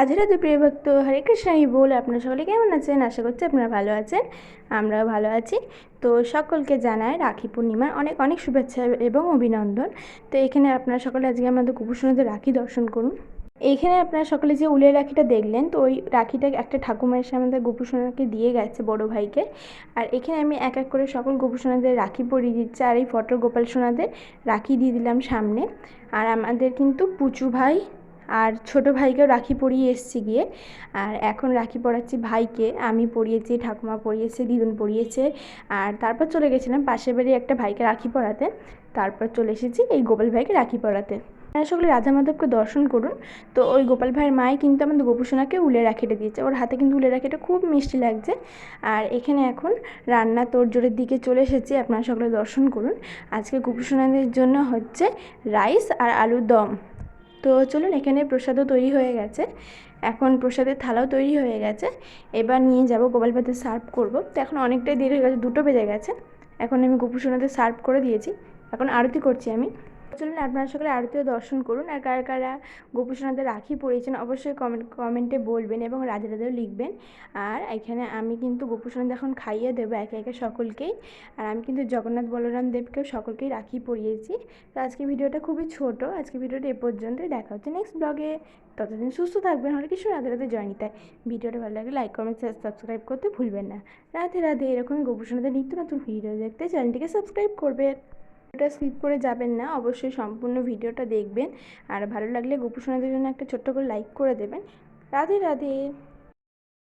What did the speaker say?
রাধে রাধে প্রিয় ভক্ত হরে কৃষ্ণ আমি বলে। আপনারা সকলে কেমন আছেন? আশা করছি আপনারা ভালো আছেন, আমরাও ভালো আছি। তো সকলকে জানায় রাখি পূর্ণিমার অনেক অনেক শুভেচ্ছা এবং অভিনন্দন। তো এখানে আপনারা সকলে আজকে আমাদের কুপুসোনাদের রাখি দর্শন করুন। এইখানে আপনারা সকলে যে উলের রাখিটা দেখলেন, তো ওই রাখিটা একটা ঠাকুমা এসে আমাদের গোপুসোনাকে দিয়ে গেছে বড় ভাইকে। আর এখানে আমি এক এক করে সকল গোপুসোনাদের রাখি পরিয়ে দিচ্ছি। আর এই ফটো গোপাল সোনাদের রাখি দিয়ে দিলাম সামনে। আর আমাদের কিন্তু পুচু ভাই আর ছোট ভাইকেও রাখি পরিয়ে এসছি গিয়ে। আর এখন রাখি পরাচ্ছি ভাইকে। আমি পরিয়েছি, ঠাকুমা পরিয়েছে, দিদুন পরিয়েছে। আর তারপর চলে গেছিলাম পাশের বাড়ি একটা ভাইকে রাখি পরাতে। তারপর চলে এসেছি এই গোপাল ভাইকে রাখি পরাতে। আপনারা সকলে রাধা মাধবকে দর্শন করুন। তো ওই গোপাল ভাইয়ের মাই কিন্তু আমাদের গোপুসোনাকে উলের রাখিটা দিয়েছে। ওর হাতে কিন্তু উলের রাখিটা খুব মিষ্টি লাগছে। আর এখানে এখন রান্না তোড়জোড়ের দিকে চলে এসেছি। আপনারা সকলে দর্শন করুন। আজকে গোপুসোনাদের জন্য হচ্ছে রাইস আর আলুর দম। তো চলুন, এখানে প্রসাদও তৈরি হয়ে গেছে। এখন প্রসাদের থালাও তৈরি হয়ে গেছে। এবার নিয়ে যাব গোপাল ভাতে সার্ভ করব। তো এখন অনেকটাই দেরি হয়ে গেছে, দুটো বেজে গেছে। এখন আমি গোপুসোনাতে সার্ভ করে দিয়েছি। এখন আরতি করছি আমি। চলুন আপনারা সকলে আরতিও দর্শন করুন। আর কারা কারা গোপুসোনাদের রাখি পরিয়েছেন অবশ্যই কমেন্ট, কমেন্টে বলবেন এবং রাধে রাধেও লিখবেন। আর এখানে আমি কিন্তু গোপুসোনাদের এখন খাইয়ে দেবো একে একে সকলকেই। আর আমি কিন্তু জগন্নাথ বলরাম দেবকেও সকলকেই রাখি পরিয়েছি তো আজকে ভিডিওটা খুবই ছোট। আজকে ভিডিওটা এ পর্যন্তই। দেখা হচ্ছে নেক্সট ব্লগে ততদিন সুস্থ থাকবেন। হরে কিছু রাধে রাধে। জয়নিতায় ভিডিওটা ভালো লাগলে লাইক কমেন্ট সাবস্ক্রাইব করতে ভুলবেন না। রাধে রাধে। এরকমই গোপুসোনাদের নিত্য নতুন ভিডিও দেখতে চ্যানেলটিকে সাবস্ক্রাইব করবেন। ভিডিওটা স্কিপ করে যাবেন না, অবশ্যই সম্পূর্ণ ভিডিওটা দেখবেন। আর ভালো লাগলে গোপুসোনাদের জন্য একটা ছোট্ট করে লাইক করে দেবেন। রাধে রাধে।